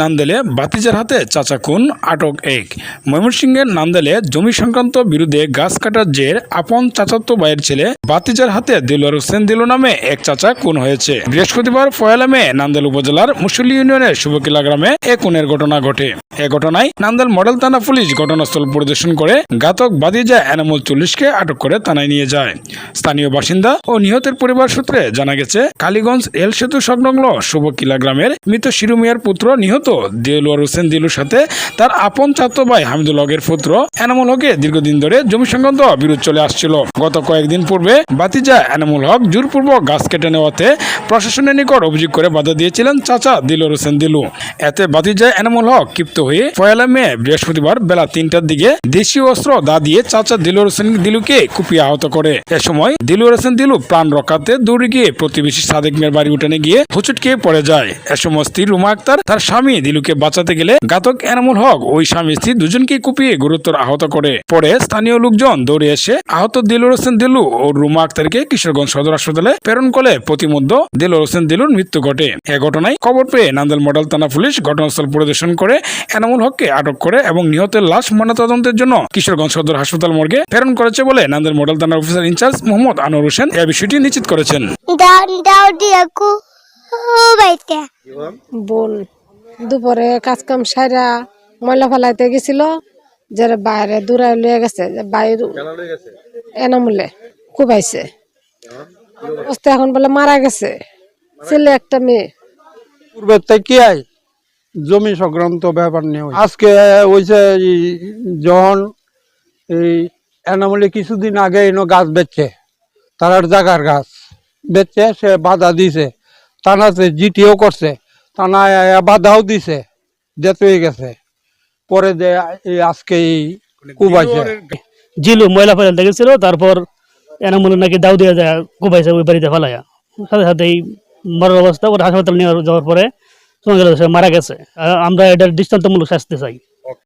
নান্দেলে বাতিজার হাতে চাচা খুন, আটক এক। ময়মনসিংহের নান্দেলে জমি সংক্রান্ত বিরুদ্ধে গাছ কাটার জের আপন চাচাতো ভাইয়ের ছেলে বাতিজার হাতে দিলওয়ার হোসেন দিলু নামে এক চাচা খুন হয়েছে। বৃহস্পতিবার পয়লা মে নান্দেল উপজেলার মুসলি ইউনিয়নের শুভকিলা গ্রামে এ খুনের ঘটনা ঘটে। এ ঘটনায় নান্দেল মডেল থানা পুলিশ ঘটনাস্থল পরিদর্শন করে ঘাতক বাদিজা এনামুল চল্লিশকে আটক করে থানায় নিয়ে যায়। স্থানীয় বাসিন্দা ও নিহতের পরিবার সূত্রে জানা গেছে, কালীগঞ্জ এল সেতু সংলগ্ন শুভকিলা গ্রামের মৃত শিরু মিয়ার পুত্র নিহত দেলোয়ার হোসেন দিলুর সাথে তার আপন চাত্ত ভাই হামিদুল হকের পুত্র এনামুল হকে দীর্ঘদিন ধরে জমি সংক্রান্ত বিরোধ চলে আসছিল। গত কয়েকদিন পূর্বে বাতিজা এনামুল হক জোরপূর্বক গাছ কেটে নেওয়াতে প্রশাসনের নিকট অভিযোগ করে বাধা দিয়েছিলেন চাচা দিলুর হোসেন দিলু। এতে বাতিজা এনামুল হক ক্ষিপ্ত হয়ে পয়লা মে বৃহস্পতিবার বেলা তিনটার দিকে দেশীয় অস্ত্র দা দিয়ে চাচা দিলুর হোসেন দিলুকে কুপিয়ে আহত করে। এ সময় দিলুর হোসেন দিলু প্রাণ রক্ষাতে দৌড়ে গিয়ে প্রতিবেশী সাদেক মেয়ের বাড়ি উঠানে গিয়ে হুচুট খেয়ে পড়ে যায়। এ সময় স্ত্রী রুমা আক্তার তার স্বামী দিলুকে বাঁচাতে গেলে ঘাতক এনামুল হক ওই স্বামী স্ত্রী দুজনকে কুপিয়ে গুরুতর আহত করে। পরে স্থানীয় লোকজন দৌড়ে এসে আহত দিলুর হোসেন দিলু ও রুমা আক্তারকে কিশোরগঞ্জ সদর হাসপাতালে প্রেরণ করে। প্রতিমধ্যে দিলুর হোসেন দিলুর মৃত্যু ঘটে। এ ঘটনায় খবর পেয়ে নান্দেল মডেল থানা পুলিশ ঘটনাস্থল পরিদর্শন করে এনামুল হককে আটক করে এবং নিহতের লাশ ময়নাতদন্তের জন্য কিশোরগঞ্জ সদর হাসপাতাল মর্গে প্রেরণ করেছে বলে নান্দেল মডেল থানার officer in charge Mohammad Anwar Hossain এ বিষয়টি নিশ্চিত করেছেন। দাও দুপুরে কাজ কাম সারা ময়লা ফেলাইতে গেছিল যে বাইরে দূরায় লয়ে গেছে যে বাইরে এনামুলে কুবাইছে। অবস্থা এখন বলে মারা গেছে। ছেলে একটা মেয়ে। পূর্বে থেকে আই জমি সংক্রান্ত ব্যাপার নিয়ে। আজকে এই যখন এই এনামলে কিছুদিন আগে এনো গাছ বেচছে তারার জাগার গাছ। বেচছে সে বাধা দিছে। থানাতে জিটিও করছে। থানায় বাধাও দিছে ডেথ হয়ে গেছে। পরে যে এই আজকে এই কুবাইছে জিলু ময়লা ফেলাতে গেছিল তারপর এনামুল নাকি দাউ দিয়ে যায় কুবাইছে ওই বাড়িতে ফেলাইয়া সাথে সাথেই মরার অবস্থা ওটা হাসপাতাল নিয়ে যাওয়ার পরে মারা গেছে। আমরা এটার দৃষ্টান্তমূলক শাস্তি চাই।